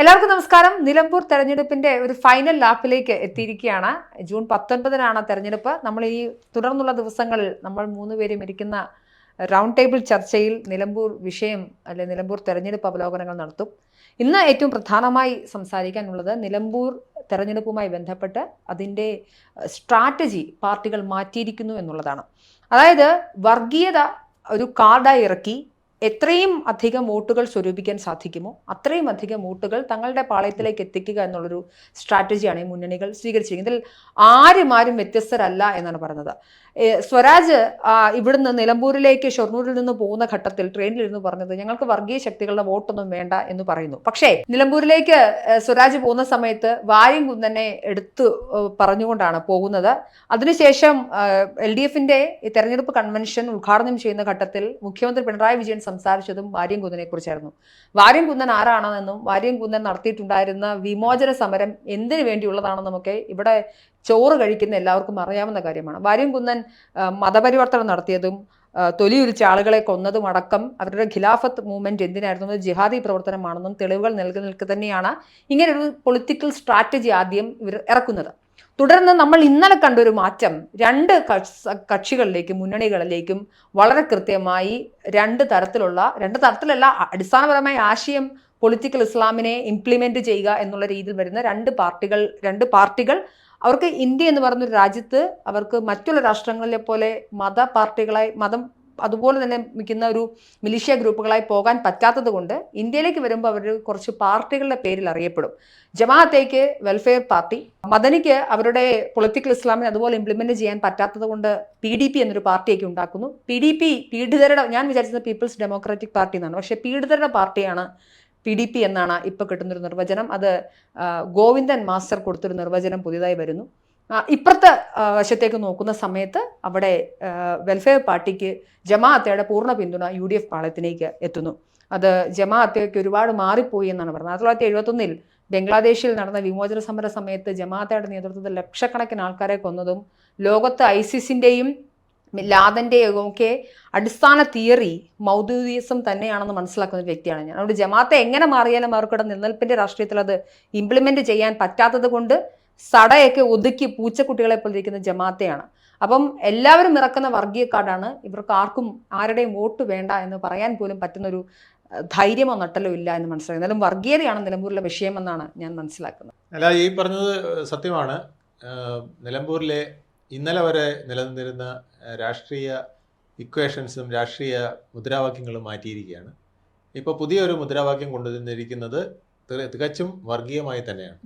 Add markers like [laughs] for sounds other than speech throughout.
എല്ലാവർക്കും നമസ്കാരം. നിലമ്പൂർ തെരഞ്ഞെടുപ്പിന്റെ ഒരു ഫൈനൽ ലാപ്പിലേക്ക് എത്തിയിരിക്കുകയാണ്. ജൂൺ പത്തൊൻപതിനാണ് തെരഞ്ഞെടുപ്പ്. നമ്മൾ ഈ തുടർന്നുള്ള ദിവസങ്ങളിൽ നമ്മൾ മൂന്നുപേരും ഇരിക്കുന്ന റൗണ്ട് ടേബിൾ ചർച്ചയിൽ നിലമ്പൂർ വിഷയം അല്ലെ നിലമ്പൂർ തെരഞ്ഞെടുപ്പ് അവലോകനങ്ങൾ നടത്തും. ഇന്ന് ഏറ്റവും പ്രധാനമായി സംസാരിക്കാനുള്ളത് നിലമ്പൂർ തെരഞ്ഞെടുപ്പുമായി ബന്ധപ്പെട്ട് അതിന്റെ സ്ട്രാറ്റജി പാർട്ടികൾ മാറ്റിയിരിക്കുന്നു എന്നുള്ളതാണ്. അതായത് വർഗീയത ഒരു കാർഡായി ഇറക്കി എത്രയും അധികം വോട്ടുകൾ സ്വരൂപിക്കാൻ സാധിക്കുമോ? അത്രയും അധികം വോട്ടുകൾ തങ്ങളുടെ പാളയത്തിലേക്ക് എത്തിക്കുക എന്നുള്ളൊരു സ്ട്രാറ്റജിയാണ് ഈ മുന്നണികൾ സ്വീകരിച്ചിരിക്കുന്നത്. ഇതിൽ ആരും ആരും വ്യത്യസ്തരല്ല എന്നാണ് ഏ, സ്വരാജ് ഇവിടുന്ന് നിലമ്പൂരിലേക്ക് ഷൊർണൂരിൽ നിന്ന് പോകുന്ന ഘട്ടത്തിൽ ട്രെയിനിൽ ട്രെയിനിലിരുന്ന് പറഞ്ഞത് ഞങ്ങൾക്ക് വർഗീയ ശക്തികളുടെ വോട്ടൊന്നും വേണ്ട എന്ന് പറയുന്നു. പക്ഷേ നിലമ്പൂരിലേക്ക് സ്വരാജ് പോകുന്ന സമയത്ത് വായും കുന്നനെ എടുത്തു പറഞ്ഞുകൊണ്ടാണ് പോകുന്നത്. അതിനുശേഷം എൽ ഡി എഫിന്റെ തെരഞ്ഞെടുപ്പ് കൺവെൻഷൻ ഉദ്ഘാടനം ചെയ്യുന്ന ഘട്ടത്തിൽ മുഖ്യമന്ത്രി പിണറായി വിജയൻ സംസാരിച്ചതും വാര്യം കുന്നനെ കുറിച്ചായിരുന്നു വാര്യം കുന്നൻ ആരാണെന്നും വാര്യം കുന്നൻ നടത്തിയിട്ടുണ്ടായിരുന്ന വിമോചന സമരം എന്തിനു വേണ്ടിയുള്ളതാണെന്നുമൊക്കെ ഇവിടെ ചോറ് കഴിക്കുന്ന എല്ലാവർക്കും അറിയാവുന്ന കാര്യമാണ്. വാര്യം കുന്നൻ മതപരിവർത്തനം നടത്തിയതും തൊലിയുരിച്ച ആളുകളെ കൊന്നതും അടക്കം അവരുടെ ഖിലാഫത്ത് മൂവ്മെന്റ് എന്തിനായിരുന്നു? ജിഹാദി പ്രവർത്തനമാണെന്നും തെളിവുകൾ നൽകി നിൽക്കുക തന്നെയാണ് ഇങ്ങനൊരു പൊളിറ്റിക്കൽ സ്ട്രാറ്റജി ആദ്യം ഇവർ ഇറക്കുന്നത്. തുടർന്ന് നമ്മൾ ഇന്നലെ കണ്ടൊരു മാറ്റം രണ്ട് കക്ഷ- കക്ഷികളിലേക്കും മുന്നണികളിലേക്കും വളരെ കൃത്യമായി രണ്ട് തരത്തിലുള്ള രണ്ട് തരത്തിലല്ല അടിസ്ഥാനപരമായ ആശയം പൊളിറ്റിക്കൽ ഇസ്ലാമിനെ ഇംപ്ലിമെന്റ് ചെയ്യുക എന്നുള്ള രീതിയിൽ വരുന്ന രണ്ട് പാർട്ടികൾ രണ്ട് പാർട്ടികൾ അവർക്ക് ഇന്ത്യ എന്ന് പറയുന്ന രാജ്യത്ത് അവർക്ക് മറ്റുള്ള രാഷ്ട്രങ്ങളിലെ പോലെ മത പാർട്ടികളായി മതം അതുപോലെ തന്നെ നിൽക്കുന്ന ഒരു മിലിഷ്യ ഗ്രൂപ്പുകളായി പോകാൻ പറ്റാത്തത് കൊണ്ട് ഇന്ത്യയിലേക്ക് വരുമ്പോൾ അവർ കുറച്ച് പാർട്ടികളുടെ പേരിൽ അറിയപ്പെടും. ജമാഅത്തേക്ക് വെൽഫെയർ പാർട്ടി മദനിക്ക് അവരുടെ പൊളിറ്റിക്കൽ ഇസ്ലാമിനെ അതുപോലെ ഇംപ്ലിമെന്റ് ചെയ്യാൻ പറ്റാത്തത് കൊണ്ട് പി ഡി പി എന്നൊരു പാർട്ടിയൊക്കെ ഉണ്ടാക്കുന്നു. പി ഡി പി പീഡിതരുടെ ഞാൻ വിചാരിച്ചത് പീപ്പിൾസ് ഡെമോക്രാറ്റിക് പാർട്ടി എന്നാണ്. പക്ഷേ പീഡിതരുടെ പാർട്ടിയാണ് പി ഡി പി എന്നാണ് ഇപ്പോൾ കിട്ടുന്നൊരു നിർവചനം. അത് ഗോവിന്ദൻ മാസ്റ്റർ കൊടുത്തൊരു നിർവചനം പുതിയതായി വരുന്നു. ഇപ്പുറത്തെ വശത്തേക്ക് നോക്കുന്ന സമയത്ത് അവിടെ വെൽഫെയർ പാർട്ടിക്ക് ജമാഅത്തയുടെ പൂർണ പിന്തുണ യു ഡി എഫ് പാളയത്തിലേക്ക് എത്തുന്നു. അത് ജമാഅത്തയ്ക്ക് ഒരുപാട് മാറിപ്പോയി എന്നാണ് പറഞ്ഞത് ആയിരത്തി തൊള്ളായിരത്തി എഴുപത്തൊന്നിൽ ബംഗ്ലാദേശിൽ നടന്ന വിമോചന സമര സമയത്ത് ജമാഅത്തയുടെ നേതൃത്വത്തിൽ ലക്ഷക്കണക്കിന് ആൾക്കാരെ കൊന്നതും ലോകത്ത് ഐസിസിന്റെയും ലാദന്റെയും ഒക്കെ അടിസ്ഥാന തിയറി മൗദൂദിസം തന്നെയാണെന്ന് മനസ്സിലാക്കുന്ന ഒരു വ്യക്തിയാണ് ഞാൻ. അതുകൊണ്ട് ജമാഅത്തെ എങ്ങനെ മാറിയാലും അവർക്കിടെ നിലനിൽപ്പിന്റെ രാഷ്ട്രീയത്തിൽ അത് ഇംപ്ലിമെന്റ് ചെയ്യാൻ പറ്റാത്തത് കൊണ്ട് സടയൊക്കെ ഒതുക്കി പൂച്ചക്കുട്ടികളെ പോലെ ഇരിക്കുന്ന ജമാഅത്തെയാണ്. അപ്പം എല്ലാവരും ഇറക്കുന്ന വർഗീയ കാർഡാണ് ഇവർക്ക് ആർക്കും ആരുടെയും വോട്ട് വേണ്ട എന്ന് പറയാൻ പോലും പറ്റുന്നൊരു ധൈര്യമോ നട്ടലോ ഇല്ല എന്ന് മനസ്സിലാക്കുന്നത് എന്നാലും വർഗീയതയാണ് നിലമ്പൂരിലെ വിഷയമെന്നാണ് ഞാൻ മനസ്സിലാക്കുന്നത്. അല്ല ഈ പറഞ്ഞത് സത്യമാണ്. നിലമ്പൂരിലെ ഇന്നലെ വരെ നിലനിന്നിരുന്ന രാഷ്ട്രീയ ഇക്വേഷൻസും രാഷ്ട്രീയ മുദ്രാവാക്യങ്ങളും മാറ്റിയിരിക്കുകയാണ്. ഇപ്പോൾ പുതിയൊരു മുദ്രാവാക്യം കൊണ്ടുവന്നിരിക്കുന്നത് തികച്ചും വർഗീയമായി തന്നെയാണ്.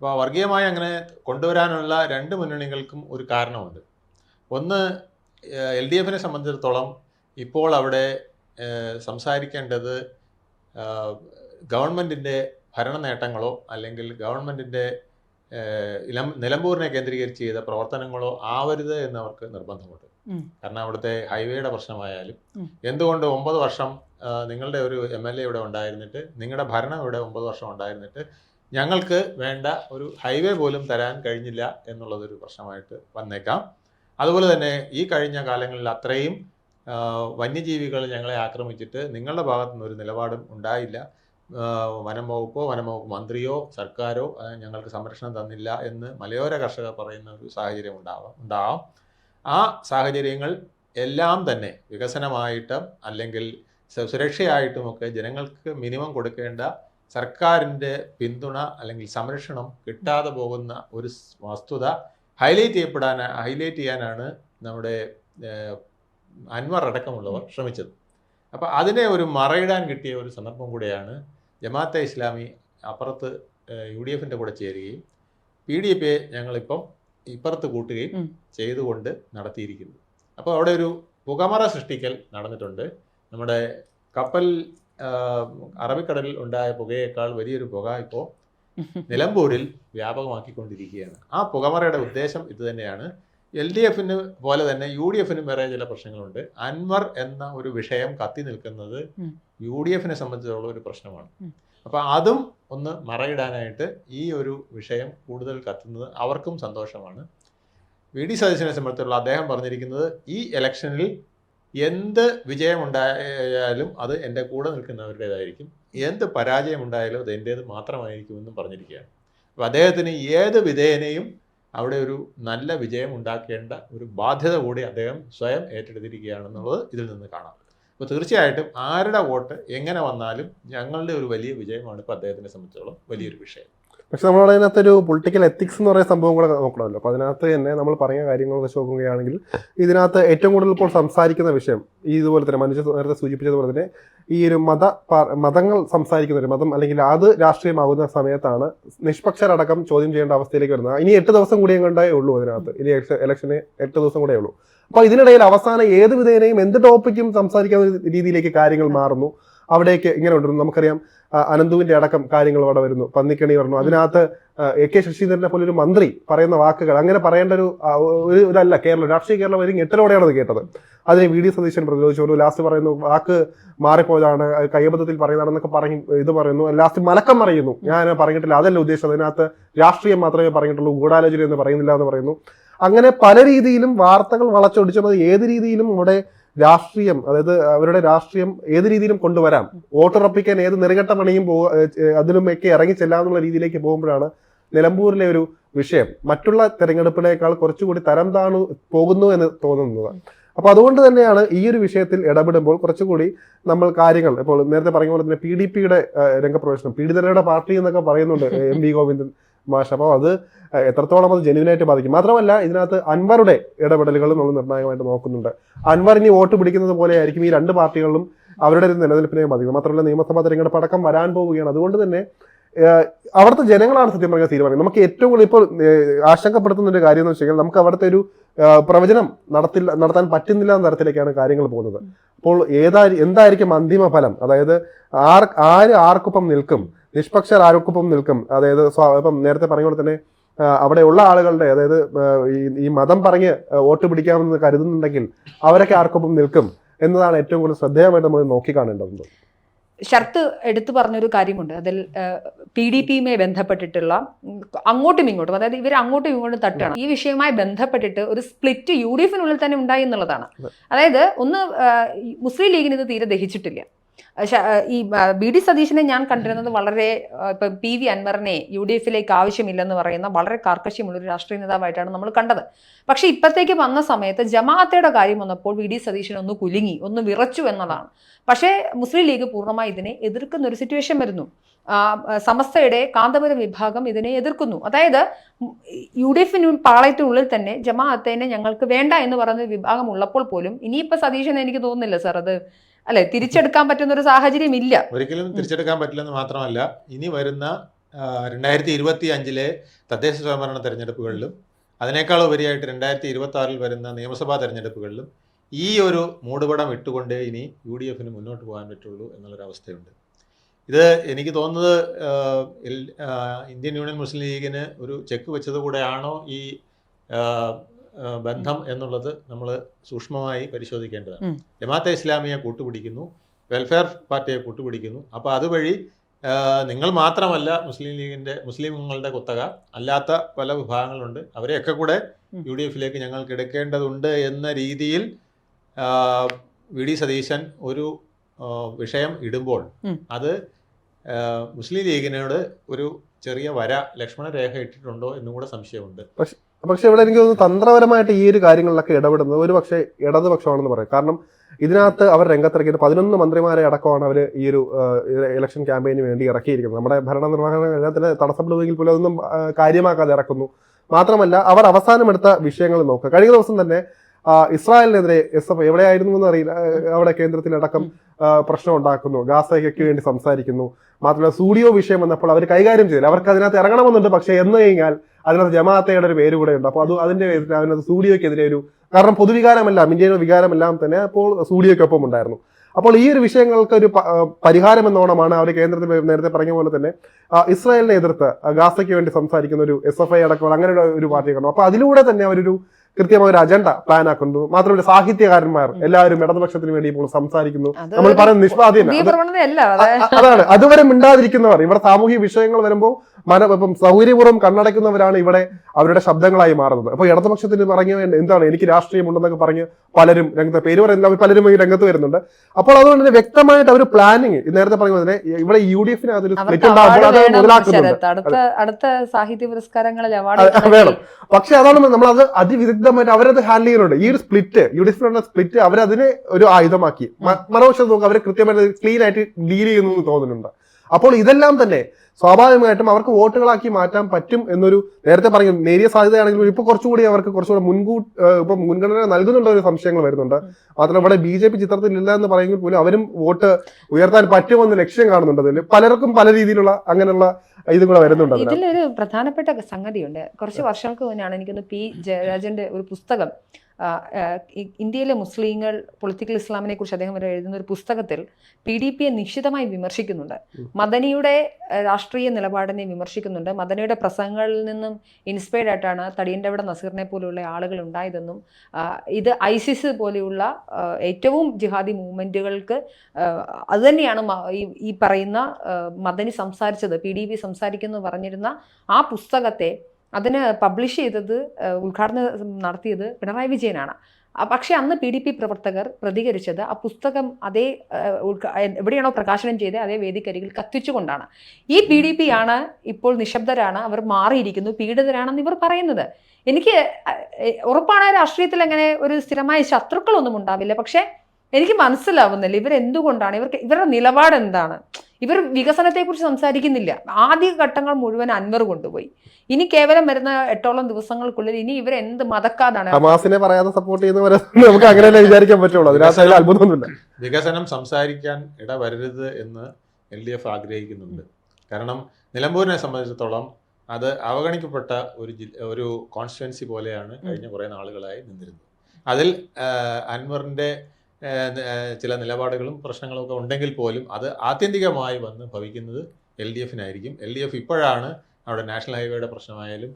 അപ്പൊ അപ്പോൾ ആ വർഗീയമായി അങ്ങനെ കൊണ്ടുവരാനുള്ള രണ്ട് മുന്നണികൾക്കും ഒരു കാരണമുണ്ട്. ഒന്ന് എൽ ഡി എഫിനെ സംബന്ധിച്ചിടത്തോളം ഇപ്പോൾ അവിടെ സംസാരിക്കേണ്ടത് ഗവൺമെന്റിന്റെ ഗവൺമെന്റിന്റെ ഭരണ നേട്ടങ്ങളോ അല്ലെങ്കിൽ ഗവൺമെന്റിന്റെ നിലമ്പൂരിനെ കേന്ദ്രീകരിച്ച് ചെയ്ത പ്രവർത്തനങ്ങളോ ആവരുത് എന്ന് അവർക്ക് നിർബന്ധമുണ്ട് കാരണം അവിടുത്തെ ഹൈവേയുടെ പ്രശ്നമായാലും. എന്തുകൊണ്ട് ഒമ്പത് വർഷം നിങ്ങളുടെ ഒരു എം എൽ എ ഇവിടെ ഉണ്ടായിരുന്നിട്ട് നിങ്ങളുടെ ഭരണം ഇവിടെ ഒമ്പത് വർഷം ഉണ്ടായിരുന്നിട്ട് ഞങ്ങൾക്ക് വേണ്ട ഒരു ഹൈവേ പോലും തരാൻ കഴിഞ്ഞില്ല എന്നുള്ളതൊരു പ്രശ്നമായിട്ട് വന്നേക്കാം. അതുപോലെ തന്നെ ഈ കഴിഞ്ഞ കാലങ്ങളിൽ അത്രയും വന്യജീവികൾ ഞങ്ങളെ ആക്രമിച്ചിട്ട് നിങ്ങളുടെ ഭാഗത്തു നിന്ന് ഒരു നിലപാടും ഉണ്ടായില്ല. വനം വകുപ്പോ വനം വകുപ്പ് മന്ത്രിയോ സർക്കാരോ ഞങ്ങൾക്ക് സംരക്ഷണം തന്നില്ല എന്ന് മലയോര കർഷകർ പറയുന്ന ഒരു സാഹചര്യം ഉണ്ടാവാം ഉണ്ടാവാം. ആ സാഹചര്യങ്ങൾ എല്ലാം തന്നെ വികസനമായിട്ടും അല്ലെങ്കിൽ സുരക്ഷയായിട്ടുമൊക്കെ ജനങ്ങൾക്ക് മിനിമം കൊടുക്കേണ്ട സർക്കാരിന്റെ പിന്തുണ അല്ലെങ്കിൽ സംരക്ഷണം കിട്ടാതെ പോകുന്ന ഒരു വസ്തുത ഹൈലൈറ്റ് ചെയ്യപ്പെടാൻ ഹൈലൈറ്റ് ചെയ്യാനാണ് നമ്മുടെ അൻവർ അടക്കമുള്ളവർ ശ്രമിച്ചത്. അപ്പോൾ അതിനെ ഒരു മറയിടാൻ കിട്ടിയ ഒരു സന്ദർഭം കൂടെയാണ് ജമാഅത്തെ ഇസ്ലാമി അപ്പുറത്ത് യു ഡി എഫിന്റെ കൂടെ ചേരുകയും പി ഡി എഫ് ഞങ്ങളിപ്പം ഇപ്പുറത്ത് കൂട്ടുകയും. ചെയ്തുകൊണ്ട് നടത്തിയിരിക്കുന്നത് അപ്പോൾ അവിടെ ഒരു പുകമറ സൃഷ്ടിക്കൽ നടന്നിട്ടുണ്ട്. നമ്മുടെ കപ്പൽ അറബിക്കടലിൽ ഉണ്ടായ പുകയേക്കാൾ വലിയൊരു പുക ഇപ്പോൾ നിലമ്പൂരിൽ വ്യാപകമാക്കിക്കൊണ്ടിരിക്കുകയാണ്. ആ പുകമറയുടെ ഉദ്ദേശം ഇത് തന്നെയാണ്. എൽ ഡി എഫിന് പോലെ തന്നെ യു ഡി എഫിനും വേറെ ചില പ്രശ്നങ്ങളുണ്ട്. അൻവർ എന്ന ഒരു വിഷയം കത്തി നിൽക്കുന്നത്. യു ഡി എഫിനെ സംബന്ധിച്ചുള്ള ഒരു പ്രശ്നമാണ്. അപ്പൊ അതും ഒന്ന് മറയിടാനായിട്ട് ഈ ഒരു വിഷയം കൂടുതൽ കത്തുന്നത് അവർക്കും സന്തോഷമാണ്. വി ഡി സതീശനെ സംബന്ധിച്ചുള്ള അദ്ദേഹം പറഞ്ഞിരിക്കുന്നത് ഈ ഇലക്ഷനിൽ എന്ത് വിജയമുണ്ടായാലും അത് എന്റെ കൂടെ നിൽക്കുന്നവരുടേതായിരിക്കും. എന്ത് പരാജയം ഉണ്ടായാലും അത് എന്റേത് മാത്രമായിരിക്കുമെന്നും പറഞ്ഞിരിക്കുകയാണ്. അപ്പോൾ അദ്ദേഹത്തിന് ഏത് വിധേയനെയും അവിടെ ഒരു നല്ല വിജയം ഉണ്ടാക്കേണ്ട ഒരു ബാധ്യത കൂടി അദ്ദേഹം സ്വയം ഏറ്റെടുത്തിരിക്കുകയാണെന്നുള്ളത് ഇതിൽ നിന്ന് കാണാം. അപ്പോൾ തീർച്ചയായിട്ടും ആരുടെ വോട്ട് എങ്ങനെ വന്നാലും ഞങ്ങളുടെ ഒരു വലിയ വിജയമാണ് ഇപ്പോൾ അദ്ദേഹത്തിനെ സംബന്ധിച്ചോളം വലിയൊരു വിഷയം. പക്ഷെ നമ്മൾ അതിനകത്തൊരു പൊളിറ്റിക്കൽ എത്തിക്സ് എന്ന് പറയുന്ന സംഭവം കൂടെ നോക്കണമല്ലോ. അപ്പോൾ അതിനകത്ത് തന്നെ നമ്മൾ പറയുന്ന കാര്യങ്ങൾ വെച്ച് നോക്കുകയാണെങ്കിൽ ഇതിനകത്ത് ഏറ്റവും കൂടുതൽ ഇപ്പോൾ സംസാരിക്കുന്ന വിഷയം ഈ ഇതുപോലെ തന്നെ മനുഷ്യ നേരത്തെ സൂചിപ്പിച്ചതുപോലെ തന്നെ ഈ ഒരു മത മതങ്ങൾ സംസാരിക്കുന്ന ഒരു മതം അല്ലെങ്കിൽ അത് രാഷ്ട്രീയമാകുന്ന സമയത്താണ് നിഷ്പക്ഷരടക്കം ചോദ്യം ചെയ്യേണ്ട അവസ്ഥയിലേക്ക് വരുന്നത്. ഇനി എട്ട് ദിവസം കൂടിയും കണ്ടേ ഉള്ളൂ അതിനകത്ത്. ഇനി ഇലക്ഷന് എട്ട് ദിവസം കൂടെ ഉള്ളൂ. അപ്പോൾ ഇതിനിടയിൽ അവസാനം ഏത് വിധേനയും എന്ത് ടോപ്പിക്കും സംസാരിക്കാവുന്ന രീതിയിലേക്ക് കാര്യങ്ങൾ മാറുന്നു. അവിടേക്ക് ഇങ്ങനെ ഉണ്ട് നമുക്കറിയാം. അനന്തുവിന്റെ അടക്കം കാര്യങ്ങൾ അവിടെ വരുന്നു. പന്നിക്കണി പറഞ്ഞു. അതിനകത്ത് എ കെ ശശീന്ദ്രനെ പോലെ ഒരു മന്ത്രി പറയുന്ന വാക്കുകൾ അങ്ങനെ പറയേണ്ട ഒരു ഒരു ഇതല്ല കേരളം. രാഷ്ട്രീയ കേരളം ഒരു ഞെട്ടലോടെയാണ് അത് കേട്ടത്. അതിനെ വി ഡി സതീശൻ പ്രതിരോധിച്ചു. ലാസ്റ്റ് പറയുന്നു വാക്ക് മാറിപ്പോയതാണ് കൈബദ്ധത്തിൽ പറയുന്നതാണെന്നൊക്കെ പറയും ഇത് പറയുന്നു. ലാസ്റ്റ് മലക്കം പറയുന്നു ഞാൻ പറഞ്ഞിട്ടില്ല അതല്ല ഉദ്ദേശം. അതിനകത്ത് രാഷ്ട്രീയം മാത്രമേ പറഞ്ഞിട്ടുള്ളൂ ഗൂഢാലോചന എന്ന് പറയുന്നില്ല എന്ന് പറയുന്നു. അങ്ങനെ പല രീതിയിലും വാർത്തകൾ വളച്ചൊടിച്ചത് ഏത് രീതിയിലും അവിടെ രാഷ്ട്രീയം അതായത് അവരുടെ രാഷ്ട്രീയം ഏത് രീതിയിലും കൊണ്ടുവരാം. വോട്ടുറപ്പിക്കാൻ ഏത് നെറുകെട്ട പണിയും പോ അതിലും അതിലുമൊക്കെ ഇറങ്ങി ചെല്ലാന്നുള്ള രീതിയിലേക്ക് പോകുമ്പോഴാണ് നിലമ്പൂരിലെ ഒരു വിഷയം. മറ്റുള്ള തെരഞ്ഞെടുപ്പിനേക്കാൾ കുറച്ചുകൂടി തരം താണു പോകുന്നു എന്ന് തോന്നുന്നത്. അപ്പൊ അതുകൊണ്ട് തന്നെയാണ് ഈ ഒരു വിഷയത്തിൽ ഇടപെടുമ്പോൾ കുറച്ചുകൂടി നമ്മൾ കാര്യങ്ങൾ ഇപ്പോൾ നേരത്തെ പറഞ്ഞ പോലെ തന്നെ പി ഡി പിയുടെ രംഗപ്രവേശനം പീഡിതരുടെ പാർട്ടി എന്നൊക്കെ പറയുന്നുണ്ട് എം വി ഗോവിന്ദൻ. മാഷ് അപ്പോൾ അത് എത്രത്തോളം അത് ജെനുവിനായിട്ട് ബാധിക്കും. മാത്രമല്ല ഇതിനകത്ത് അൻവറുടെ ഇടപെടലുകളും നമ്മൾ നിർണായകമായിട്ട് നോക്കുന്നുണ്ട്. അൻവർ ഇനി വോട്ട് പിടിക്കുന്നത് പോലെ ആയിരിക്കും ഈ രണ്ട് പാർട്ടികളിലും അവരുടെ ഒരു നിലനിൽപ്പിനെ ബാധിക്കും. മാത്രമല്ല നിയമസഭാ തെരഞ്ഞെടുപ്പ് അടക്കം വരാൻ പോവുകയാണ്. അതുകൊണ്ട് തന്നെ അവിടുത്തെ ജനങ്ങളാണ് സത്യം പറഞ്ഞാൽ തീരുമാനിക്കുന്നത്. നമുക്ക് ഏറ്റവും കൂടുതൽ ഇപ്പോൾ ആശങ്കപ്പെടുത്തുന്ന ഒരു കാര്യം എന്ന് വെച്ച് കഴിഞ്ഞാൽ നമുക്ക് അവിടുത്തെ ഒരു പ്രവചനം നടത്തില്ല നടത്താൻ പറ്റുന്നില്ല എന്ന തരത്തിലേക്കാണ് കാര്യങ്ങൾ പോകുന്നത്. അപ്പോൾ ഏതാ എന്തായിരിക്കും അന്തിമ ഫലം? അതായത് ആർ ആര് ആർക്കൊപ്പം നിൽക്കും? നിഷ്പക്ഷർ ആർക്കൊപ്പം നിൽക്കും? അതായത് ഇപ്പം നേരത്തെ പറഞ്ഞ പോലെ തന്നെ അവിടെയുള്ള ആളുകളുടെ അതായത് ഈ മതം പറഞ്ഞ് വോട്ട് പിടിക്കാമെന്ന് കരുതുന്നുണ്ടെങ്കിൽ അവരൊക്കെ ആർക്കൊപ്പം നിൽക്കും എന്നതാണ് ഏറ്റവും കൂടുതൽ ശ്രദ്ധേയമായിട്ട് നമ്മൾ നോക്കിക്കാണേണ്ടത് ഷർത്ത് എടുത്തു പറഞ്ഞൊരു കാര്യമുണ്ട്. അതിൽ പി ഡി പിയുമായി ബന്ധപ്പെട്ടിട്ടുള്ള അങ്ങോട്ടും ഇങ്ങോട്ടും അതായത് ഇവർ അങ്ങോട്ടും ഇങ്ങോട്ടും തട്ടാണ്. ഈ വിഷയവുമായി ബന്ധപ്പെട്ടിട്ട് ഒരു സ്പ്ലിറ്റ് യു ഡി എഫിനുള്ളിൽ തന്നെ ഉണ്ടായി എന്നുള്ളതാണ്. അതായത് ഒന്ന് മുസ്ലിം ലീഗിന് ഇത് തീരെ ദഹിച്ചിട്ടില്ല. ഈ ബി ഡി സതീശനെ ഞാൻ കണ്ടിരുന്നത് വളരെ ഇപ്പൊ പി വി അൻവറിനെ യു ഡി എഫിലേക്ക് ആവശ്യമില്ലെന്ന് പറയുന്ന വളരെ കാർക്കശ്യമുള്ള ഒരു രാഷ്ട്രീയ നേതാവായിട്ടാണ് നമ്മൾ കണ്ടത്. പക്ഷേ ഇപ്പത്തേക്ക് വന്ന സമയത്ത് ജമാഅത്തയുടെ കാര്യം വന്നപ്പോൾ വി ഡി സതീശൻ ഒന്ന് കുലുങ്ങി ഒന്ന് വിറച്ചു എന്നതാണ്. പക്ഷേ മുസ്ലിം ലീഗ് പൂർണമായി ഇതിനെ എതിർക്കുന്ന ഒരു സിറ്റുവേഷൻ വരുന്നു. സമസ്തയുടെ കാന്തപുരം വിഭാഗം ഇതിനെ എതിർക്കുന്നു. അതായത് യു ഡി എഫിന് പാളയത്തിനുള്ളിൽ തന്നെ ജമാഅത്തേനെ ഞങ്ങൾക്ക് വേണ്ട എന്ന് പറയുന്ന വിഭാഗം ഉള്ളപ്പോൾ പോലും ഇനിയിപ്പോൾ സതീശൻ എനിക്ക് തോന്നുന്നില്ല സാർ അത് അല്ലെ തിരിച്ചെടുക്കാൻ പറ്റുന്ന ഒരു സാഹചര്യം ഇല്ല ഒരിക്കലും തിരിച്ചെടുക്കാൻ പറ്റില്ലെന്ന് മാത്രമല്ല ഇനി വരുന്ന രണ്ടായിരത്തി ഇരുപത്തി അഞ്ചിലെ തദ്ദേശ സ്വയംഭരണ തെരഞ്ഞെടുപ്പുകളിലും അതിനേക്കാൾ ഉപരിയായിട്ട് രണ്ടായിരത്തി ഇരുപത്തി ആറിൽ വരുന്ന നിയമസഭാ തെരഞ്ഞെടുപ്പുകളിലും ഈ ഒരു മൂടുപടം ഇട്ടുകൊണ്ടേ ഇനി യു ഡി എഫിന് മുന്നോട്ട് പോകാൻ പറ്റുള്ളൂ എന്നുള്ളൊരവസ്ഥയുണ്ട് ഇത് എനിക്ക് തോന്നുന്നത് ഇന്ത്യൻ യൂണിയൻ മുസ്ലിം ലീഗിന് ഒരു ചെക്ക് വെച്ചത് കൂടെയാണോ ഈ ബന്ധം എന്നുള്ളത് നമ്മൾ സൂക്ഷ്മമായി പരിശോധിക്കേണ്ടതാണ്. ജമാഅത്തെ ഇസ്ലാമിയെ കൂട്ടുപിടിക്കുന്നു വെൽഫെയർ പാർട്ടിയെ കൂട്ടുപിടിക്കുന്നു. അപ്പോൾ അതുവഴി നിങ്ങൾ മാത്രമല്ല മുസ്ലിം ലീഗിന്റെ മുസ്ലിങ്ങളുടെ കുത്തക. അല്ലാത്ത പല വിഭാഗങ്ങളുണ്ട്. അവരെയൊക്കെ കൂടെ. യു ഡി എഫിലേക്ക് ഞങ്ങൾക്ക് എടുക്കേണ്ടതുണ്ട് എന്ന രീതിയിൽ വി ഡി സതീശൻ ഒരു വിഷയം ഇടുമ്പോൾ അത് മുസ്ലിം ലീഗിനോട് ഒരു ചെറിയ വര ലക്ഷ്മണ രേഖ ഇട്ടിട്ടുണ്ടോ എന്നും കൂടെ സംശയമുണ്ട്. പക്ഷെ ഇവിടെ എനിക്ക് തോന്നുന്നു തന്ത്രപരമായിട്ട് ഈ ഒരു കാര്യങ്ങളിലൊക്കെ ഇടപെടുന്നത് ഒരു പക്ഷേ ഇടതുപക്ഷമാണെന്ന് പറയാം. കാരണം ഇതിനകത്ത് അവർ രംഗത്തിറക്കിയത് പതിനൊന്ന് മന്ത്രിമാരെ അടക്കമാണ് അവർ ഈ ഒരു ഇലക്ഷൻ ക്യാമ്പയിന് വേണ്ടി ഇറക്കിയിരിക്കുന്നത്. നമ്മുടെ ഭരണ നിർവഹണ രംഗത്തിന് തടസ്സപ്പെടുമെങ്കിൽ പോലും അതൊന്നും കാര്യമാക്കാതെ ഇറക്കുന്നു. മാത്രമല്ല അവർ അവസാനം എടുത്ത വിഷയങ്ങൾ നോക്കുക. കഴിഞ്ഞ ദിവസം തന്നെ ഇസ്രായേലിനെതിരെ എസ് എഫ് എവിടെയായിരുന്നു എന്ന് അറിയില്ല അവിടെ കേന്ദ്രത്തിലടക്കം പ്രശ്നം ഉണ്ടാക്കുന്നു ഗാസയ്ക്ക് വേണ്ടി സംസാരിക്കുന്നു. മാത്രമല്ല സൂഡിയോ വിഷയം വന്നപ്പോൾ അവർ കൈകാര്യം ചെയ്തില്ല. അവർക്ക് അതിനകത്ത് ഇറങ്ങണമെന്നുണ്ട്. പക്ഷേ എന്ന് കഴിഞ്ഞാൽ അതിനകത്ത് ജമാഅത്തയുടെ ഒരു പേര് കൂടെ ഉണ്ട് അപ്പോൾ അത് അതിന്റെ അതിനകത്ത് സൂഡിയോക്കെതിരെ ഒരു കാരണം പൊതുവികാരമെല്ലാം ഇന്ത്യയുടെ വികാരമെല്ലാം തന്നെ അപ്പോൾ സൂഡിയോക്കൊപ്പം ഉണ്ടായിരുന്നു. അപ്പോൾ ഈ ഒരു വിഷയങ്ങൾക്ക് ഒരു പരിഹാരം എന്നോണമാണ് അവർ കേന്ദ്രത്തിൽ നേരത്തെ പറഞ്ഞ പോലെ തന്നെ ഇസ്രായേലിനെ എതിർത്ത് ഗാസയ്ക്ക് വേണ്ടി സംസാരിക്കുന്ന ഒരു എസ് എഫ് ഐ അടക്കമുള്ള അങ്ങനെ ഒരു പാർട്ടി കാണും അപ്പോൾ അതിലൂടെ തന്നെ അവരൊരു കൃത്യമായ ഒരു അജണ്ട പ്ലാൻ ആക്കുന്നു. മാത്രമല്ല സാഹിത്യകാരന്മാർ എല്ലാവരും ഇടതുപക്ഷത്തിന് വേണ്ടി ഇപ്പോൾ സംസാരിക്കുന്നു. നമ്മൾ പറയുന്ന നിഷ്പാധീന അതാണ്. അതുവരെ മിണ്ടാതിരിക്കുന്നവർ ഇവിടെ സാമൂഹിക വിഷയങ്ങൾ വരുമ്പോൾ മന ഇപ്പം സൗകര്യപൂർവം കണ്ണടയ്ക്കുന്നവരാണ് ഇവിടെ അവരുടെ ശബ്ദങ്ങളായി മാറുന്നത്. അപ്പൊ ഇടതുപക്ഷത്തിന് പറഞ്ഞു എന്താണ് എനിക്ക് രാഷ്ട്രീയമുണ്ടെന്നൊക്കെ പറഞ്ഞ് പലരും രംഗത്ത് പേര് പറയുന്നില്ല പലരും ഈ രംഗത്ത് വരുന്നുണ്ട്. അപ്പോൾ അതുകൊണ്ട് തന്നെ വ്യക്തമായിട്ട് അവർ പ്ലാനിങ് നേരത്തെ പറഞ്ഞ പോലെ ഇവിടെ യു ഡി എഫിന് അതൊരു മുതലാക്കുന്നുണ്ട്. അടുത്ത സാഹിത്യ പുരസ്കാരങ്ങളിൽ വേണം. പക്ഷെ അതാണ് നമ്മൾ അത് അതിവിദഗ്ധമായിട്ട് അവരത് ഹാൻഡിൽ ചെയ്യുന്നുണ്ട്. ഈ ഒരു സ്പ്ലിറ്റ് യു ഡി എഫിനുള്ള സ്പ്ലിറ്റ് അവരതിനെ ഒരു ആയുധമാക്കി. മറുവശത്ത് നോക്കുക അവർ കൃത്യമായിട്ട് ക്ലീൻ ആയിട്ട് ഡീൽ ചെയ്യുന്നു എന്ന് തോന്നുന്നുണ്ട്. അപ്പോൾ ഇതെല്ലാം തന്നെ സ്വാഭാവികമായിട്ടും അവർക്ക് വോട്ടുകളാക്കി മാറ്റാൻ പറ്റും എന്നൊരു നേരത്തെ പറഞ്ഞു നേരിയ സാധ്യതയാണെങ്കിലും ഇപ്പൊ കുറച്ചുകൂടി അവർക്ക് കുറച്ചുകൂടി മുൻകൂ ഇപ്പൊ മുൻഗണന നൽകുന്നുണ്ട് ഒരു സംശയങ്ങൾ വരുന്നുണ്ട്. മാത്രമല്ല ഇവിടെ ബി ജെ പി ചിത്രത്തിൽ ഇല്ല എന്ന് പറയുമെങ്കിൽ പോലും അവരും വോട്ട് ഉയർത്താൻ പറ്റുമെന്ന് ലക്ഷ്യം കാണുന്നുണ്ട് അതിൽ പലർക്കും പല രീതിയിലുള്ള അങ്ങനെയുള്ള ഇതും കൂടെ വരുന്നുണ്ട്. ഇതിലൊരു പ്രധാനപ്പെട്ട സംഗതിയുണ്ട്. കുറച്ച് വർഷങ്ങൾക്ക് മുന്നാണ് എനിക്കൊന്ന് പി ജയരാജന്റെ ഒരു പുസ്തകം ഇന്ത്യയിലെ മുസ്ലിങ്ങൾ പൊളിറ്റിക്കൽ ഇസ്ലാമിനെ കുറിച്ച് അദ്ദേഹം എഴുതുന്ന ഒരു പുസ്തകത്തിൽ പി ഡി പിയെ നിശ്ചിതമായി വിമർശിക്കുന്നുണ്ട്. മദനിയുടെ രാഷ്ട്രീയ നിലപാടിനെ വിമർശിക്കുന്നുണ്ട്. മദനിയുടെ പ്രസംഗങ്ങളിൽ നിന്നും ഇൻസ്പയർഡ് ആയിട്ടാണ് തടിയന്റെവിടെ നസീറിനെ പോലെയുള്ള ആളുകൾ ഉണ്ടായതെന്നും ഇത് ഐസിസ് പോലെയുള്ള ഏറ്റവും ജിഹാദി മൂവ്മെന്റുകൾക്ക് അതുതന്നെയാണ് ഈ പറയുന്ന മദനി സംസാരിച്ചത് പി ഡി പി സംസാരിക്കുന്നു പറഞ്ഞിരുന്ന ആ പുസ്തകത്തെ അതിന് പബ്ലിഷ് ചെയ്തത് ഉദ്ഘാടനം നടത്തിയത് പിണറായി വിജയനാണ്. പക്ഷേ അന്ന് പി ഡി പി പ്രവർത്തകർ പ്രതികരിച്ചത് ആ പുസ്തകം അതേ എവിടെയാണോ പ്രകാശനം ചെയ്തത് അതേ വേദിക്കരികിൽ കത്തിച്ചുകൊണ്ടാണ്. ഈ പി ഡി പി ആണ് ഇപ്പോൾ നിശബ്ദരാണ് അവർ മാറിയിരിക്കുന്നു പീഡിതരാണെന്ന് ഇവർ പറയുന്നത്. എനിക്ക് ഉറപ്പാണ് രാഷ്ട്രീയത്തിൽ അങ്ങനെ ഒരു സ്ഥിരമായ ശത്രുക്കളൊന്നും ഉണ്ടാവില്ല പക്ഷേ എനിക്ക് മനസ്സിലാവുന്നില്ല ഇവരെന്തുകൊണ്ടാണ് ഇവർക്ക് ഇവരുടെ നിലപാട് എന്താണ് ഇവർ വികസനത്തെക്കുറിച്ച് സംസാരിക്കുന്നില്ല. ആദ്യ ഘട്ടങ്ങൾ മുഴുവൻ അൻവർ കൊണ്ടുപോയി. ഇനി കേവലം വരുന്ന എട്ടോളം ദിവസങ്ങൾക്കുള്ളിൽ ഇനി ഇവർ എന്ത് മതക്കാതാണ് ഹമാസിനെ പറയാതെ സപ്പോർട്ട് ചെയ്യുന്നവരെ നമുക്ക് അങ്ങനെയല്ലേ വിചാരിക്കാൻ പറ്റുള്ളൂ. അതിനകത്ത് അതിൽ അത്ഭുതമൊന്നുമില്ല. വികസനം സംസാരിക്കാൻ ഇടവരരുത് എന്ന് എൽ ഡി എഫ് ആഗ്രഹിക്കുന്നുണ്ട്. കാരണം നിലമ്പൂരിനെ സംബന്ധിച്ചിടത്തോളം അത് അവഗണിക്കപ്പെട്ട ഒരു ജില്ല ഒരു കോൺസ്റ്റിറ്റുവൻസി പോലെയാണ് കഴിഞ്ഞ കുറേ നാളുകളായി നിന്നിരുന്നത്. അതിൽ അൻവറിന്റെ അൻവറിന്റെ ചില നിലപാടുകളും പ്രശ്നങ്ങളും ഒക്കെ ഉണ്ടെങ്കിൽ പോലും അത് ആത്യന്തികമായി വന്ന് ഭവിക്കുന്നത് എൽ ഡി എഫിനായിരിക്കും. എൽ ഡി എഫ് ഇപ്പോഴാണ് അവിടെ നാഷണൽ ഹൈവേയുടെ പ്രശ്നമായാലും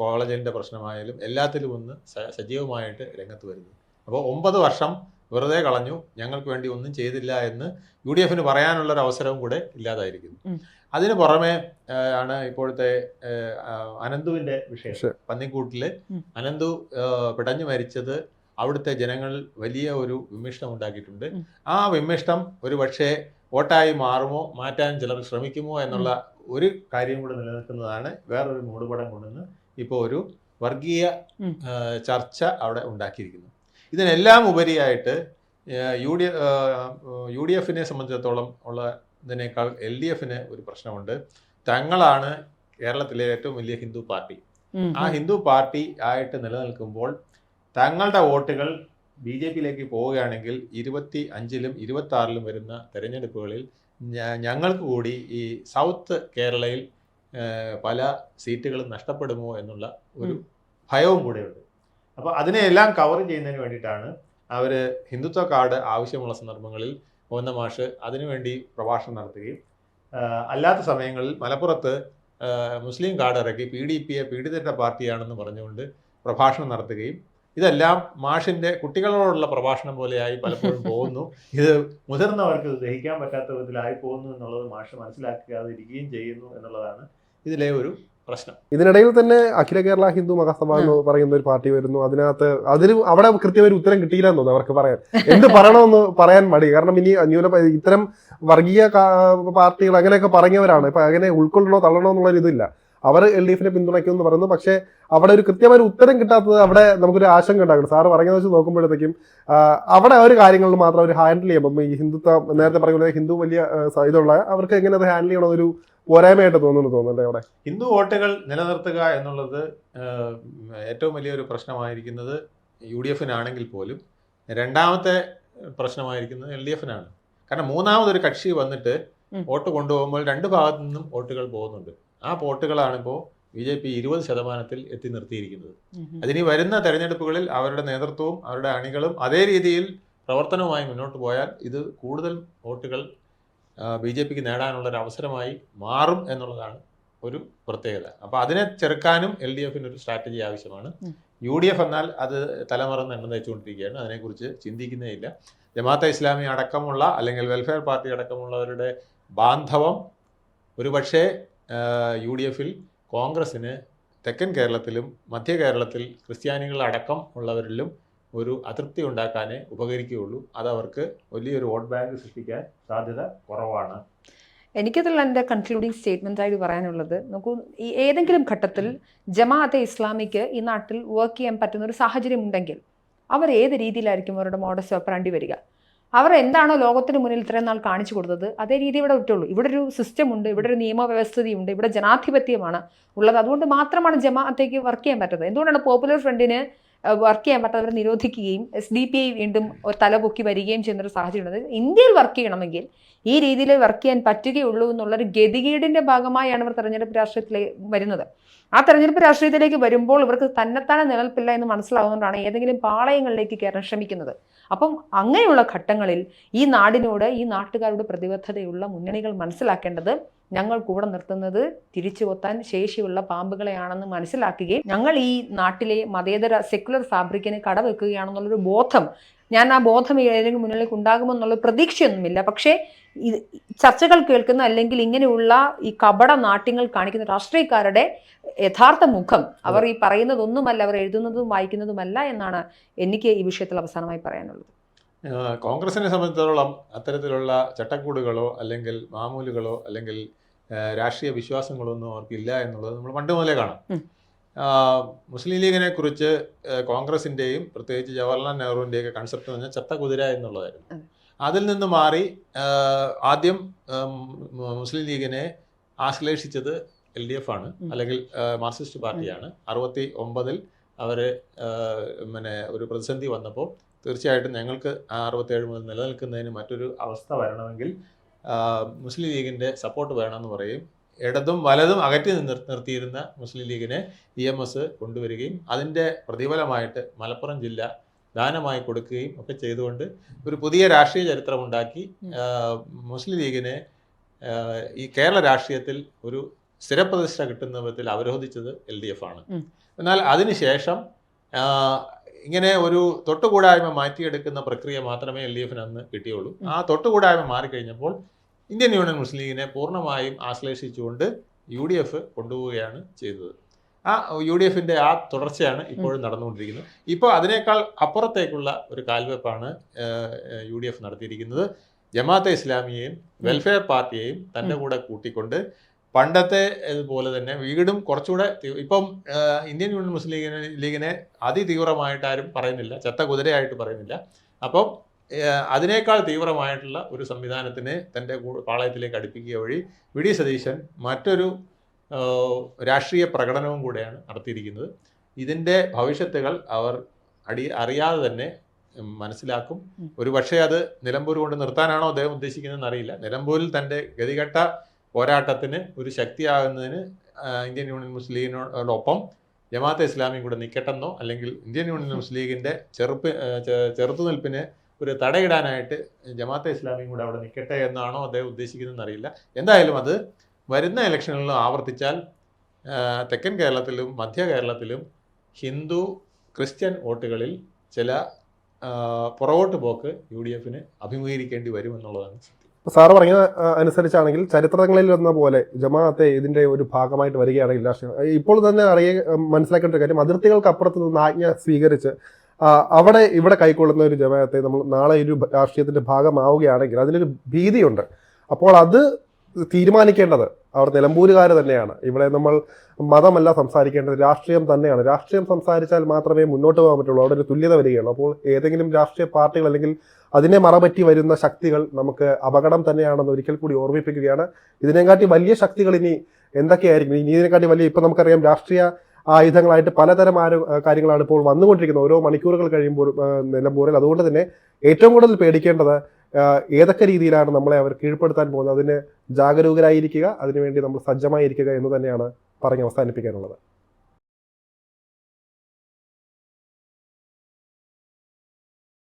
കോളേജിന്റെ കോളേജിന്റെ പ്രശ്നമായാലും എല്ലാത്തിലും ഒന്ന് സജീവമായിട്ട് രംഗത്ത് വരുന്നത്. അപ്പോൾ ഒമ്പത് വർഷം വെറുതെ കളഞ്ഞു. ഞങ്ങൾക്ക് വേണ്ടി ഒന്നും ചെയ്തില്ല എന്ന് യു ഡി എഫിന് പറയാനുള്ള ഒരു അവസരവും കൂടെ ഇല്ലാതായിരിക്കുന്നു. അതിന് പുറമെ ആണ് ഇപ്പോഴത്തെ അനന്തുവിന്റെ അനന്തുവിന്റെ വിഷയം. പന്നിക്കൂട്ടിൽ അനന്തു പിടഞ്ഞു മരിച്ചത് അവിടുത്തെ ജനങ്ങൾ വലിയ ഒരു വിമിഷ്ടം ഉണ്ടാക്കിയിട്ടുണ്ട്. ആ വിമിഷ്ടം ഒരു പക്ഷേ വോട്ടായി മാറുമോ മാറ്റാൻ ചിലർ ശ്രമിക്കുമോ എന്നുള്ള ഒരു കാര്യം കൂടെ നിലനിൽക്കുന്നതാണ് വേറൊരു മൂടുപടം കൊണ്ടുവന്ന് ഇപ്പോൾ ഒരു വർഗീയ ചർച്ച അവിടെ ഉണ്ടാക്കിയിരിക്കുന്നു. ഇതിനെല്ലാം ഉപരിയായിട്ട് യു ഡി യു ഡി എഫിനെ സംബന്ധിച്ചിടത്തോളം ഉള്ള ഇതിനേക്കാൾ എൽ ഡി എഫിന് ഒരു പ്രശ്നമുണ്ട്. തങ്ങളാണ് കേരളത്തിലെ ഏറ്റവും വലിയ ഹിന്ദു പാർട്ടി. ആ ഹിന്ദു പാർട്ടി ആയിട്ട് നിലനിൽക്കുമ്പോൾ തങ്ങളുടെ വോട്ടുകൾ ബി ജെ പിയിലേക്ക് പോവുകയാണെങ്കിൽ ഇരുപത്തി അഞ്ചിലും ഇരുപത്തി ആറിലും വരുന്ന തെരഞ്ഞെടുപ്പുകളിൽ ഞങ്ങൾക്ക് കൂടി ഈ സൗത്ത് കേരളയിൽ പല സീറ്റുകളും നഷ്ടപ്പെടുമോ എന്നുള്ള ഒരു ഭയവും കൂടെയുണ്ട്. അപ്പോൾ അതിനെയെല്ലാം കവർ ചെയ്യുന്നതിന് വേണ്ടിയിട്ടാണ് അവർ ഹിന്ദുത്വ കാർഡ് ആവശ്യമുള്ള സന്ദർഭങ്ങളിൽ ഒന്ന മാഷ് അതിനുവേണ്ടി പ്രഭാഷണം നടത്തുകയും അല്ലാത്ത സമയങ്ങളിൽ മലപ്പുറത്ത് മുസ്ലിം കാർഡ് ഇറക്കി പി ഡി പിയെ പീഡിതരുടെ പാർട്ടിയാണെന്ന് പറഞ്ഞുകൊണ്ട് പ്രഭാഷണം നടത്തുകയും ഇതെല്ലാം മാഷിന്റെ കുട്ടികളോടുള്ള പ്രഭാഷണം പോലെയായി പലപ്പോഴും [laughs] പോകുന്നു. ഇത് മുതിർന്നവർക്ക് ദഹിക്കാൻ പറ്റാത്ത വിധത്തിലായി പോകുന്നു എന്നുള്ളത് മാഷ് മനസ്സിലാക്കാതിരിക്കുകയും ചെയ്യുന്നു എന്നുള്ളതാണ് ഇതിലെ ഒരു പ്രശ്നം. ഇതിനിടയിൽ തന്നെ അഖില കേരള ഹിന്ദു മഹാസഭ എന്ന് പറയുന്ന ഒരു പാർട്ടി വരുന്നു. അതിനകത്ത് അതിന് അവിടെ കൃത്യമായി ഒരു ഉത്തരം കിട്ടിയില്ലെന്ന് തോന്നുന്നു അവർക്ക് പറയാൻ. [laughs] എന്ത് പറയണമെന്ന് പറയാൻ മടി. കാരണം ഇനി ന്യൂന ഇത്തരം വർഗീയ പാർട്ടികൾ അങ്ങനെയൊക്കെ പറഞ്ഞവരാണ്. ഇപ്പൊ അങ്ങനെ ഉൾക്കൊള്ളണോ തള്ളണോ എന്നുള്ള ഇതില്ല അവർ എൽ ഡി എഫിനെ പിന്തുണയ്ക്കുമെന്ന് പറയുന്നു. പക്ഷേ അവിടെ ഒരു കൃത്യമായ ഒരു ഉത്തരം കിട്ടാത്തത് അവിടെ നമുക്കൊരു ആശങ്ക ഉണ്ടാകും സാറ് പറയുന്നത് വെച്ച് നോക്കുമ്പോഴത്തേക്കും ആ, അവിടെ ഒരു കാര്യങ്ങളിൽ മാത്രം അവർ ഹാൻഡിൽ ചെയ്യുമ്പോൾ ഈ ഹിന്ദുത്വം നേരത്തെ പറയുന്നത് ഹിന്ദു വലിയ ഇതുള്ള അവർക്ക് എങ്ങനെ അത് ഹാൻഡിൽ ചെയ്യണം ഒരു പോരായ്മയായിട്ട് തോന്നുന്നു തോന്നുന്നുണ്ട് അവിടെ? ഹിന്ദു വോട്ടുകൾ നിലനിർത്തുക എന്നുള്ളത് ഏറ്റവും വലിയൊരു പ്രശ്നമായിരിക്കുന്നത് യു ഡി എഫിനാണെങ്കിൽ പോലും രണ്ടാമത്തെ പ്രശ്നമായിരിക്കുന്നത് എൽ ഡി എഫിനാണ്. കാരണം മൂന്നാമതൊരു കക്ഷി വന്നിട്ട് വോട്ട് കൊണ്ടുപോകുമ്പോൾ രണ്ട് ഭാഗത്തു നിന്നും വോട്ടുകൾ പോകുന്നുണ്ട്. ആ വോട്ടുകളാണ് ഇപ്പോൾ ബി ജെ പി ഇരുപത് ശതമാനത്തിൽ എത്തി നിർത്തിയിരിക്കുന്നത്. അതിനി വരുന്ന തെരഞ്ഞെടുപ്പുകളിൽ അവരുടെ നേതൃത്വവും അവരുടെ അണികളും അതേ രീതിയിൽ പ്രവർത്തനവുമായി മുന്നോട്ട് പോയാൽ ഇത് കൂടുതൽ വോട്ടുകൾ ബി ജെ പിക്ക് നേടാനുള്ള ഒരു അവസരമായി മാറും എന്നുള്ളതാണ് ഒരു പ്രത്യേകത. അപ്പോൾ അതിനെ ചെറുക്കാനും എൽ ഡി എഫിന് ഒരു സ്ട്രാറ്റജി ആവശ്യമാണ്. യു ഡി എഫ് എന്നാൽ അത് തലമറന്ന് എണ്ണ തയ്ച്ചുകൊണ്ടിരിക്കുകയാണ് അതിനെക്കുറിച്ച് ചിന്തിക്കുന്നേ ഇല്ല ജമാഅത്തെ ഇസ്ലാമി അടക്കമുള്ള അല്ലെങ്കിൽ വെൽഫെയർ പാർട്ടി അടക്കമുള്ളവരുടെ ബാന്ധവം ഒരുപക്ഷേ യു ഡി എഫിൽ കോൺഗ്രസ്സിന് തെക്കൻ കേരളത്തിലും മധ്യ കേരളത്തിൽ ക്രിസ്ത്യാനികളടക്കം ഉള്ളവരിലും ഒരു അതൃപ്തി ഉണ്ടാക്കാനേ ഉപകരിക്കുകയുള്ളൂ. അതവർക്ക് വലിയൊരു വോട്ട് ബാങ്ക് സൃഷ്ടിക്കാൻ സാധ്യത കുറവാണ്. എനിക്കതിൽ എന്റെ കൺക്ലൂഡിങ് സ്റ്റേറ്റ്മെന്റ് ആയിട്ട് പറയാനുള്ളത് നോക്കൂ ഈ ഏതെങ്കിലും ഘട്ടത്തിൽ ജമാഅത്തെ ഇസ്ലാമിക്ക് ഈ നാട്ടിൽ വർക്ക് ചെയ്യാൻ പറ്റുന്ന ഒരു സാഹചര്യം ഉണ്ടെങ്കിൽ അവർ ഏത് രീതിയിലായിരിക്കും അവരുടെ മോഡസ് ഓപ്പറാണ്ടി വരിക? അവർ എന്താണോ ലോകത്തിന് മുന്നിൽ ഇത്രയും നാൾ കാണിച്ചു കൊടുത്തത് അതേ രീതി ഇവിടെ വിട്ടുള്ളൂ ഇവിടെ ഒരു സിസ്റ്റം ഉണ്ട് ഇവിടെ ഒരു നിയമവ്യവസ്ഥതയുണ്ട് ഇവിടെ ജനാധിപത്യമാണ് ഉള്ളത്. അതുകൊണ്ട് മാത്രമാണ് ജമാഅത്തേക്ക് വർക്ക് ചെയ്യാൻ പറ്റുന്നത്. എന്തുകൊണ്ടാണ് പോപ്പുലർ ഫ്രണ്ടിന് വർക്ക് ചെയ്യാൻ പറ്റാത്തവരെ നിരോധിക്കുകയും എസ് ഡി പി ഐ വീണ്ടും തലപൊക്കി വരികയും ചെയ്യുന്നൊരു സാഹചര്യം ഉണ്ട് ഇന്ത്യയിൽ വർക്ക് ചെയ്യണമെങ്കിൽ ഈ രീതിയിൽ വർക്ക് ചെയ്യാൻ പറ്റുകയുള്ളൂ എന്നുള്ളൊരു ഗതികേടിന്റെ ഭാഗമായാണ് ഇവർ തെരഞ്ഞെടുപ്പ് രാഷ്ട്രീയത്തിലേക്ക് വരുന്നത്. ആ തെരഞ്ഞെടുപ്പ് രാഷ്ട്രീയത്തിലേക്ക് വരുമ്പോൾ ഇവർക്ക് തന്നെത്താനെ നിലനിൽപ്പില്ല എന്ന് മനസ്സിലാവുന്നതുകൊണ്ടാണ് ഏതെങ്കിലും പാളയങ്ങളിലേക്ക് കയറാൻ ശ്രമിക്കുന്നത്. അപ്പം അങ്ങനെയുള്ള ഘട്ടങ്ങളിൽ ഈ നാടിനോട് ഈ നാട്ടുകാരുടെ പ്രതിബദ്ധതയുള്ള മുന്നണികൾ മനസ്സിലാക്കേണ്ടത് ഞങ്ങൾ കൂടെ നിർത്തുന്നത് തിരിച്ചു കൊത്താൻ ശേഷിയുള്ള പാമ്പുകളെയാണെന്ന് മനസ്സിലാക്കുകയും ഞങ്ങൾ ഈ നാട്ടിലെ മതേതര സെക്കുലർ ഫാബ്രിക്കിന് കടവെക്കുകയാണെന്നുള്ളൊരു ബോധം ഞാൻ ആ ബോധം ഏതെങ്കിലും മുന്നിലേക്ക് ഉണ്ടാകുമെന്നുള്ള പ്രതീക്ഷയൊന്നുമില്ല. പക്ഷേ ഇത് ചർച്ചകൾ കേൾക്കുന്ന അല്ലെങ്കിൽ ഇങ്ങനെയുള്ള ഈ കപട നാട്യങ്ങൾ കാണിക്കുന്ന രാഷ്ട്രീയക്കാരുടെ യഥാർത്ഥ മുഖം അവർ ഈ പറയുന്നതൊന്നുമല്ല അവർ എഴുതുന്നതും വായിക്കുന്നതുമല്ല എന്നാണ് എനിക്ക് ഈ വിഷയത്തിൽ അവസാനമായി പറയാനുള്ളത്. കോൺഗ്രസിനെ സംബന്ധിച്ചിടത്തോളം അത്തരത്തിലുള്ള ചട്ടക്കൂടുകളോ അല്ലെങ്കിൽ മാമൂലുകളോ അല്ലെങ്കിൽ രാഷ്ട്രീയ വിശ്വാസങ്ങളോ ഒന്നും അവർക്കില്ല എന്നുള്ളത് നമ്മൾ പണ്ട് മുതലേ കാണാം. മുസ്ലിം ലീഗിനെ കുറിച്ച് കോൺഗ്രസിന്റെയും പ്രത്യേകിച്ച് ജവഹർലാൽ നെഹ്റുവിന്റെയൊക്കെ കൺസെപ്റ്റ് എന്ന് പറഞ്ഞാൽ ചത്ത കുതിര എന്നുള്ളതായിരുന്നു. അതെ. അതിൽ നിന്ന് മാറി ആദ്യം മുസ്ലിം ലീഗിനെ ആശ്ലേഷിച്ചത് എൽ ഡി എഫ് ആണ് അല്ലെങ്കിൽ മാർക്സിസ്റ്റ് പാർട്ടിയാണ്. അറുപത്തി ഒമ്പതിൽ അവർ ആഹ് പിന്നെ ഒരു പ്രതിസന്ധി വന്നപ്പോൾ തീർച്ചയായിട്ടും ഞങ്ങൾക്ക് അറുപത്തേഴ് മുതൽ നിലനിൽക്കുന്നതിന് മറ്റൊരു അവസ്ഥ വരണമെങ്കിൽ മുസ്ലിം ലീഗിന്റെ സപ്പോർട്ട് വേണമെന്ന് പറയും ഇടതും വലതും അകറ്റി നിർ നിർത്തിയിരുന്ന മുസ്ലിം ലീഗിനെ ഇ എം എസ് കൊണ്ടുവരികയും അതിന്റെ പ്രതിഫലമായിട്ട് മലപ്പുറം ജില്ല ദാനമായി കൊടുക്കുകയും ഒക്കെ ചെയ്തുകൊണ്ട് ഒരു പുതിയ രാഷ്ട്രീയ ചരിത്രമുണ്ടാക്കി ഉണ്ടാക്കി മുസ്ലിം ലീഗിനെ ഈ കേരള രാഷ്ട്രീയത്തിൽ ഒരു സ്ഥിരപ്രതിഷ്ഠ കിട്ടുന്ന വിധത്തിൽ അവരോധിച്ചത് എൽ ഡി എഫ് ആണ്. എന്നാൽ അതിനുശേഷം ഇങ്ങനെ ഒരു തൊട്ടുകൂടായ്മ മാറ്റിയെടുക്കുന്ന പ്രക്രിയ മാത്രമേ എൽ ഡി എഫിന് അന്ന് കിട്ടിയുള്ളൂ. ആ തൊട്ടുകൂടായ്മ മാറിക്കഴിഞ്ഞപ്പോൾ ഇന്ത്യൻ യൂണിയൻ മുസ്ലിം ലീഗിനെ പൂർണമായും ആശ്ലേഷിച്ചുകൊണ്ട് യു ഡി എഫ് കൊണ്ടുപോവുകയാണ് ചെയ്തത്. ആ യു ഡി എഫിന്റെ ആ തുടർച്ചയാണ് ഇപ്പോഴും നടന്നുകൊണ്ടിരിക്കുന്നത്. ഇപ്പോൾ അതിനേക്കാൾ അപ്പുറത്തേക്കുള്ള ഒരു കാൽവെപ്പാണ് യു ഡി എഫ് നടത്തിയിരിക്കുന്നത്. ജമാഅത്തെ ഇസ്ലാമിയെയും വെൽഫെയർ പാർട്ടിയെയും തന്റെ കൂടെ കൂട്ടിക്കൊണ്ട് പണ്ടത്തെ ഇതുപോലെ തന്നെ വീടും കുറച്ചുകൂടെ ഇപ്പം ഇന്ത്യൻ യൂണിയൻ മുസ്ലിം ലീഗിനെ ലീഗിനെ അതിതീവ്രമായിട്ട് ആരും പറയുന്നില്ല ചത്ത കുതിരയായിട്ട് പറയുന്നില്ല. അപ്പം അതിനേക്കാൾ തീവ്രമായിട്ടുള്ള ഒരു സംവിധാനത്തിനെ തന്റെ പാളയത്തിലേക്ക് അടുപ്പിക്കുക വഴി വി. ഡി. സതീശൻ മറ്റൊരു രാഷ്ട്രീയ പ്രകടനവും കൂടെയാണ് നടത്തിയിരിക്കുന്നത്. ഇതിന്റെ ഭവിഷ്യത്തുകൾ അവർ അടി അറിയാതെ തന്നെ മനസ്സിലാക്കും. ഉം. ഒരു പക്ഷേ അത് നിലമ്പൂർ കൊണ്ട് നിർത്താനാണോ അദ്ദേഹം ഉദ്ദേശിക്കുന്നതെന്ന് അറിയില്ല. നിലമ്പൂരിൽ തന്റെ ഗതികെട്ട പോരാട്ടത്തിന് ഒരു ശക്തിയാകുന്നതിന് ഇന്ത്യൻ യൂണിയൻ മുസ്ലിം ലീഗിനോടൊപ്പം ജമാഅത്തെ ഇസ്ലാമിയും കൂടെ നിൽക്കട്ടെന്നോ അല്ലെങ്കിൽ ഇന്ത്യൻ യൂണിയൻ മുസ്ലിം ലീഗിന്റെ ചെറുപ്പ് ചെറുത്തുനിൽപ്പിന് ഒരു തടയിടാനായിട്ട് ജമാഅത്തെ ഇസ്ലാമിയും കൂടെ അവിടെ നിൽക്കട്ടെ എന്നാണോ അദ്ദേഹം ഉദ്ദേശിക്കുന്നതെന്ന് അറിയില്ല. എന്തായാലും അത് വരുന്ന ഇലക്ഷനുകളിലും ആവർത്തിച്ചാൽ തെക്കൻ കേരളത്തിലും മധ്യ കേരളത്തിലും ഹിന്ദു ക്രിസ്ത്യൻ വോട്ടുകളിൽ ചില പുറകോട്ട് പോക്ക് യു ഡി എഫിന് അഭിമുഖീകരിക്കേണ്ടി വരുമെന്നുള്ളതാണ് സത്യം സാറ് പറഞ്ഞ അനുസരിച്ചാണെങ്കിൽ ചരിത്രങ്ങളിൽ വന്ന പോലെ ജമാഅത്തെ ഇതിന്റെ ഒരു ഭാഗമായിട്ട് വരികയാണെങ്കിൽ രാഷ്ട്രീയം. ഇപ്പോൾ തന്നെ അറിയ മനസ്സിലാക്കേണ്ട ഒരു കാര്യം അതിർത്തികൾക്ക് അപ്പുറത്ത് നിന്ന് ആജ്ഞ സ്വീകരിച്ച് അവിടെ ഇവിടെ കൈക്കൊള്ളുന്ന ഒരു ജമാഅത്തെ നമ്മൾ നാളെ ഒരു രാഷ്ട്രീയത്തിന്റെ ഭാഗമാവുകയാണെങ്കിൽ അതിനൊരു ഭീതിയുണ്ട്. അപ്പോൾ അത് തീരുമാനിക്കേണ്ടത് അവർ നിലമ്പൂരുകാർ തന്നെയാണ്. ഇവിടെ നമ്മൾ മതമല്ല സംസാരിക്കേണ്ടത് രാഷ്ട്രീയം തന്നെയാണ്. രാഷ്ട്രീയം സംസാരിച്ചാൽ മാത്രമേ മുന്നോട്ട് പോകാൻ പറ്റുള്ളൂ. അവിടെ ഒരു തുല്യത വരികയുള്ളൂ. അപ്പോൾ ഏതെങ്കിലും രാഷ്ട്രീയ പാർട്ടികൾ അല്ലെങ്കിൽ അതിനെ മറപറ്റി വരുന്ന ശക്തികൾ നമുക്ക് അപകടം തന്നെയാണെന്ന് ഒരിക്കൽ കൂടി ഓർമ്മിപ്പിക്കുകയാണ്. ഇതിനെക്കാട്ടി വലിയ ശക്തികൾ ഇനി എന്തൊക്കെയായിരിക്കും? ഇനി ഇതിനെക്കാട്ടി വലിയ ഇപ്പം നമുക്കറിയാം രാഷ്ട്രീയ ആയുധങ്ങളായിട്ട് പലതരം ആരോ കാര്യങ്ങളാണ് ഇപ്പോൾ വന്നുകൊണ്ടിരിക്കുന്നത്. ഓരോ മണിക്കൂറുകൾ കഴിയുമ്പോൾ നിലമ്പൂരിൽ അതുകൊണ്ട് തന്നെ ഏറ്റവും കൂടുതൽ പേടിക്കേണ്ടത് ഏതൊക്കെ രീതിയിലാണ് നമ്മളെ അവർ കീഴ്പ്പെടുത്താൻ പോകുന്നത്? അതിന് ജാഗരൂകരായിരിക്കുക അതിനുവേണ്ടി നമ്മൾ സജ്ജമായിരിക്കുക എന്ന് തന്നെയാണ് പറഞ്ഞ് അവസാനിപ്പിക്കാനുള്ളത്.